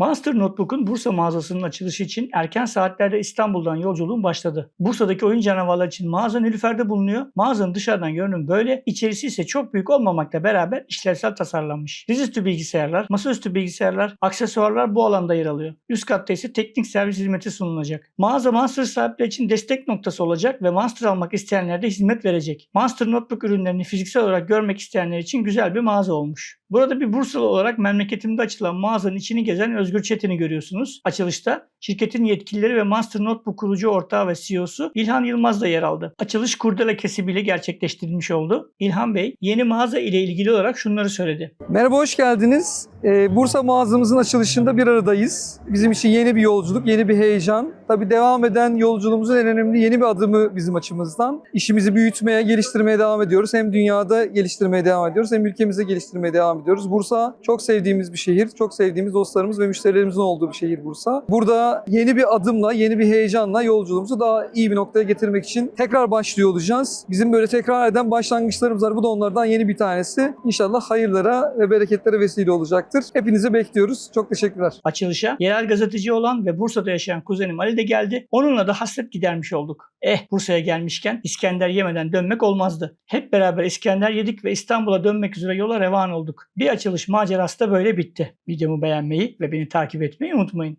Monster Notebook'un Bursa mağazasının açılışı için erken saatlerde İstanbul'dan yolculuğum başladı. Bursa'daki oyun canavarları için mağaza Nilüfer'de bulunuyor. Mağazanın dışarıdan görünüm böyle, içerisi ise çok büyük olmamakla beraber işlevsel tasarlanmış. Dizüstü bilgisayarlar, masaüstü bilgisayarlar, aksesuarlar bu alanda yer alıyor. Üst katta ise teknik servis hizmeti sunulacak. Mağaza Monster sahipleri için destek noktası olacak ve Monster almak isteyenlere de hizmet verecek. Monster Notebook ürünlerini fiziksel olarak görmek isteyenler için güzel bir mağaza olmuş. Burada bir Bursalı olarak memleketimde açılan mağazanın içini gezen Özgür Çetin'i görüyorsunuz. Açılışta şirketin yetkilileri ve Monster Notebook kurucu ortağı ve CEO'su İlhan Yılmaz da yer aldı. Açılış kurdele kesibiyle gerçekleştirilmiş oldu. İlhan Bey yeni mağaza ile ilgili olarak şunları söyledi. Merhaba, hoş geldiniz. Ee, Bursa mağazamızın açılışında bir aradayız. Bizim için yeni bir yolculuk, yeni bir heyecan. Tabii devam eden yolculuğumuzun en önemli yeni bir adımı bizim açımızdan. İşimizi büyütmeye, geliştirmeye devam ediyoruz. Hem dünyada geliştirmeye devam ediyoruz, hem ülkemizde geliştirmeye devam ediyoruz. Bursa çok sevdiğimiz bir şehir, çok sevdiğimiz dostlarımız ve müşterilerimizin olduğu bir şehir Bursa. Burada yeni bir adımla, yeni bir heyecanla yolculuğumuzu daha iyi bir noktaya getirmek için tekrar başlıyor olacağız. Bizim böyle tekrar eden başlangıçlarımız var. Bu da onlardan yeni bir tanesi. İnşallah hayırlara ve bereketlere vesile olacaktır. Hepinizi bekliyoruz. Çok teşekkürler. Açılışa yerel gazeteci olan ve Bursa'da yaşayan kuzenim Ali de geldi. Onunla da hasret gidermiş olduk. Eh Bursa'ya gelmişken İskender yemeden dönmek olmazdı. Hep beraber İskender yedik ve İstanbul'a dönmek üzere yola revan olduk. Bir açılış macerası da böyle bitti. Videomu beğenmeyi ve beni takip etmeyi unutmayın.